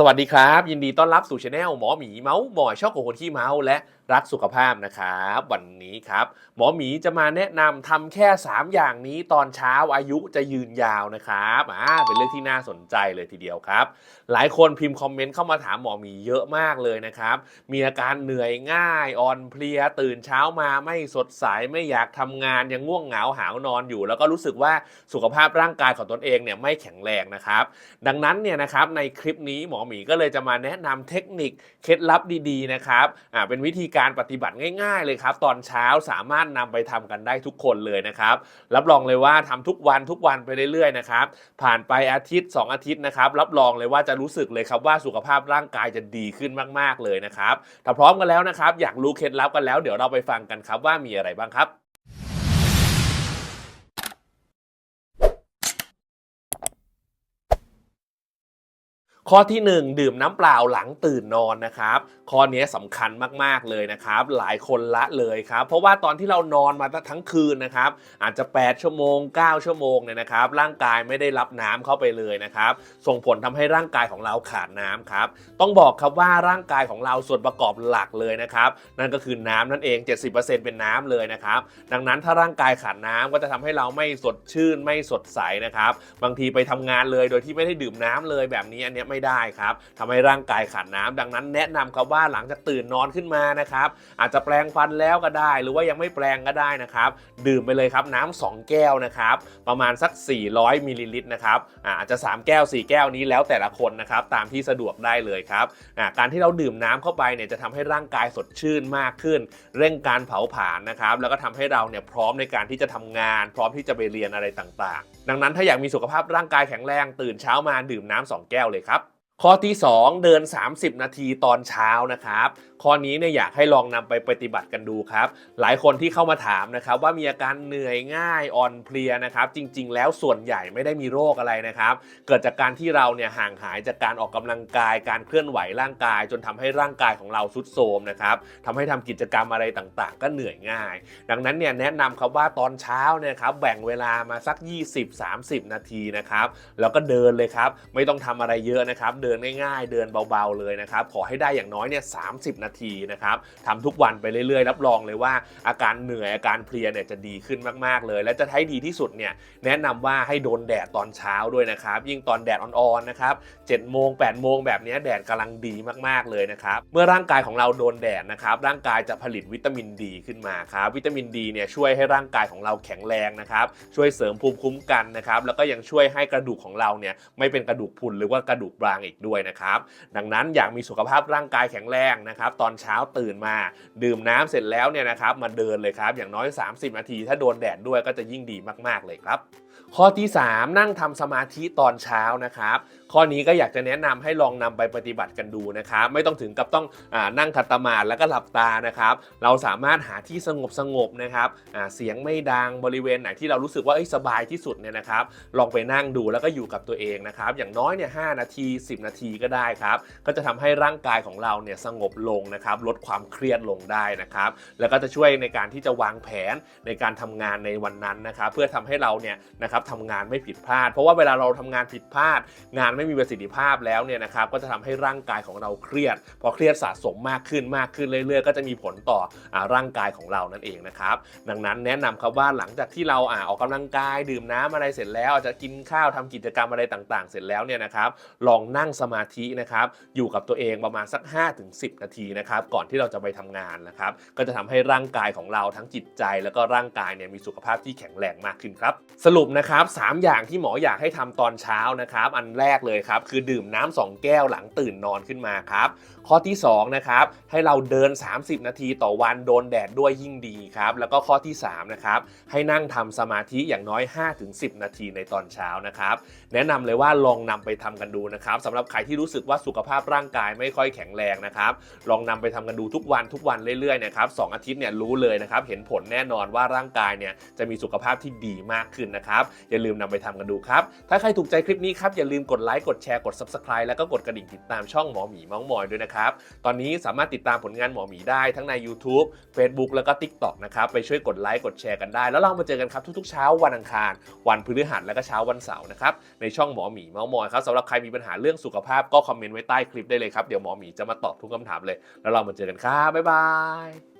สวัสดีครับ ยินดีต้อนรับสู่ช anel หมอหมีเมาส์หมอยชอบของคนที่เมาส์และ รักสุขภาพนะครับวันนี้ครับ หมอหมีจะมาแนะนำทำแค่ 3 อย่างนี้ตอนเช้าอายุจะยืนยาวนะครับอ่าเป็นเรื่องที่น่าสนใจเลยทีเดียวครับ หลายคนพิมพ์คอมเมนต์เข้ามาถามหมอหมีเยอะมากเลยนะครับ มีอาการเหนื่อยง่ายอ่อนเพลียตื่นเช้ามาไม่สดใสไม่อยากทำงานยังง่วงเหงาหาวนอนอยู่ แล้วก็รู้สึกว่าสุขภาพร่างกายของตนเองเนี่ยไม่แข็งแรงนะครับ ดังนั้นเนี่ยนะครับในคลิปนี้หมอหมีก็เลยจะมาแนะนำเทคนิคเคล็ดลับดีๆนะครับอ่าเป็นวิธีการการปฏิบัติง่ายๆเลยครับ ตอนเช้าสามารถนำไปทำกันได้ทุกคนเลยนะครับ รับรองเลยว่าทำทุกวันทุกวันไปเรื่อยๆนะครับ ผ่านไปอาทิตย์ 2 อาทิตย์นะครับ รับรองเลยว่าจะรู้สึกเลยครับว่าสุขภาพร่างกายจะดีขึ้นมากๆเลยนะครับ ถ้าพร้อมกันแล้วนะครับ อยากรู้เคล็ดลับกันแล้ว เดี๋ยวเราไปฟังกันครับว่ามีอะไรบ้างครับ ข้อที่ 1 ดื่มน้ำเปล่าหลังตื่นนอนนะครับ ข้อนี้สำคัญมากๆเลยนะครับ หลายคนละเลยครับ เพราะว่าตอนที่เรานอนมาทั้งคืนนะครับ อาจจะ 8 ชั่วโมง 9 ชั่วโมงเนี่ยนะครับ ร่างกายไม่ได้รับน้ำเข้าไปเลยนะครับ ส่งผลทำให้ร่างกายของเราขาดน้ำครับ ต้องบอกครับว่าร่างกายของเราส่วนประกอบหลักเลยนะครับ นั่นก็คือน้ำนั่นเอง 70%เป็นน้ำเลยนะครับ ดังนั้นถ้าร่างกายขาดน้ำก็จะทำให้เราไม่สดชื่นไม่สดใสนะครับ บางทีไปทำงานเลยโดยที่ไม่ได้ดื่มน้ำเลยแบบนี้อันเนี้ยไม่ได้ครับทำให้ร่างกายขาดน้ำดังนั้นแนะนำครับว่าหลังจากตื่นนอนขึ้นมานะครับอาจจะแปลงฟันแล้วก็ได้ หรือว่ายังไม่แปลงก็ได้นะครับดื่มไปเลยครับน้ำ2แก้วนะครับประมาณสัก 400มิลลิลิตรนะครับอาจจะ 3 แก้ว 4 แก้วนี้แล้วแต่ละคนนะครับตามที่สะดวกได้เลยครับการที่เราดื่มน้ำเข้าไปเนี่ยจะทำให้ร่างกายสดชื่นมากขึ้น เร่งการเผาผลาญนะครับแล้วก็ทำให้เราเนี่ยพร้อมในการที่จะทำงาน พร้อมที่จะไปเรียนอะไรต่างๆ ดังนั้นถ้าอยากมีสุขภาพร่างกายแข็งแรง ตื่นเช้ามาดื่มน้ำสองแก้วเลยครับ ข้อที่ 2 เดิน 30 นาทีตอนเช้านะครับ ข้อนี้เนี่ยอยากให้ลองนำไปปฏิบัติกันดูครับ หลายคนที่เข้ามาถามนะครับ ว่ามีอาการเหนื่อยง่ายอ่อนเพลียนะครับ จริง ๆ แล้วส่วนใหญ่ไม่ได้มีโรคอะไรนะครับ เกิดจากการที่เราเนี่ยห่างหายจากการออกกำลังกาย การเคลื่อนไหวร่างกาย จนทำให้ร่างกายของเราทรุดโทรมนะครับทำให้ทำกิจกรรมอะไรต่างๆ ก็เหนื่อยง่าย ดังนั้นเนี่ยแนะนำครับว่าตอนเช้าเนี่ยครับแบ่งเวลามาสัก 20-30 นาทีนะครับแล้วก็เดินเลยครับ ไม่ต้องทำอะไรเยอะนะครับเดินง่ายๆ เดินเบาๆเลยนะครับ ขอให้ได้อย่างน้อยเนี่ย30นาทีนะครับทำทุกวันไปเรื่อยๆ รับรองเลยว่าอาการเหนื่อยอาการเพลียเนี่ยจะดีขึ้นมากๆเลย และจะให้ดีที่สุดเนี่ยแนะนำว่าให้โดนแดดตอนเช้าด้วยนะครับ ยิ่งตอนแดดอ่อนๆนะครับ7โมง8โมงแบบนี้แดดกำลังดีมากๆเลยนะครับเมื่อร่างกายของเราโดนแดดนะครับร่างกายจะผลิตวิตามินดีขึ้นมาครับวิตามินดีเนี่ยช่วยให้ร่างกายของเราแข็งแรงนะครับช่วยเสริมภูมิคุ้มกันนะครับแล้วก็ยังช่วยให้กระดูกของเราเนี่ยไม่เป็นกระดูกพุนหรือว่ากระดูกบางอีกด้วยนะครับ ดังนั้นอยากมีสุขภาพร่างกายแข็งแรงนะครับ ตอนเช้าตื่นมา ดื่มน้ำเสร็จแล้วเนี่ยนะครับมาเดินเลยครับ อย่างน้อย 30 นาที ถ้าโดนแดดด้วยก็จะยิ่งดีมาก ๆ เลยครับ ข้อที่ 3 นั่งทำสมาธิตอนเช้านะครับ ข้อนี้ก็อยากจะแนะนำให้ลองนำไปปฏิบัติกันดูนะครับ ไม่ต้องถึงกับต้องอนั่งคัตมาดแล้วก็หลับตานะครับ เราสามารถหาที่สงบสงบนะครับเสียงไม่ดังบริเวณไหนที่เรารู้สึกว่าสบายที่สุดเนี่ยนะครับ ลองไปนั่งดูแล้วก็อยู่กับตัวเองนะครับ อย่างน้อยเนี่ยหนาที 10 นาทีก็ได้ครับ ก็จะทำให้ร่างกายของเราเนี่ยสงบลงนะครับ ลดความเครียดลงได้นะครับ แล้วก็จะช่วยในการที่จะวางแผนในการทำงานในวันนั้นนะครับ เพื่อทำให้เราเนี่ยนะครับทำงานไม่ผิดพลาด เพราะว่าเวลาเราทำงานผิดพลาดงานไม่มีประสิทธิภาพแล้วเนี่ยนะครับก็จะทำให้ร่างกายของเราเครียด พอเครียดสะสมมากขึ้นมากขึ้นเรื่อยๆ ก็จะมีผลต่ออร่างกายของเรานั่นเองนะครับดังนั้นแนะนำครับว่าหลังจากที่เราอออกกำลังกายดื่มน้ำอะไรเสร็จแล้วอาจจะกินข้าวทำกิจกรรมอะไรต่างๆ เสร็จแล้วเนี่ยนะครับลองนั่งสมาธินะครับอยู่กับตัวเองประมาณสัก 5-10 นาทีนะครับก่อนที่เราจะไปทำงานนะครับก็จะทำให้ร่างกายของเราทั้งจิตใจ แล้วก็ร่างกายเนี่ยมีสุขภาพที่แข็งแรงมากขึ้นครับสรุปนะครับ3อย่างที่หมออยากให้ทำตอนเช้านะครับอันแรกเลยครับ คือดื่มน้ำ2แก้วหลังตื่นนอนขึ้นมาครับ ข้อที่2นะครับให้เราเดิน 30 นาทีต่อวันโดนแดดด้วยยิ่งดีครับ แล้วก็ข้อที่3นะครับให้นั่งทำสมาธิอย่างน้อย 5-10 นาทีในตอนเช้านะครับ แนะนำเลยว่าลองนำไปทำกันดูนะครับสำหรับใครที่รู้สึกว่าสุขภาพร่างกายไม่ค่อยแข็งแรงนะครับ ลองนำไปทำกันดูทุกวันทุกวันเรื่อยๆนะครับสองอาทิตย์เนี่ยรู้เลยนะครับเห็นผลแน่นอนว่าร่างกายเนี่ยจะมีสุขภาพที่ดีมากขึ้นนะครับอย่าลืมนำไปทำกันดูครับถ้าใครถูกใจคลิปนี้ครับอย่าลืมกดไลค์กดแชร์กด Subscribe แล้วก็กดกระดิ่งติดตามช่องหมอหมีเมาส์มอยด้วยนะครับ ตอนนี้สามารถติดตามผลงานหมอหมีได้ทั้งใน YouTube Facebook แล้วก็ TikTok นะครับ ไปช่วยกดไลค์กดแชร์กันได้ แล้วเรามาเจอกันครับทุกๆเช้าวันอังคาร วันพฤหัสและก็เช้าวันเสาร์นะครับในช่องหมอหมีเมาส์มอยครับสำหรับใครมีปัญหาเรื่องสุขภาพก็คอมเมนต์ไว้ใต้คลิปได้เลยครับเดี๋ยวหมอหมีจะมาตอบทุกคำถามเลย แล้วเรามาเจอกันครับบ๊ายบาย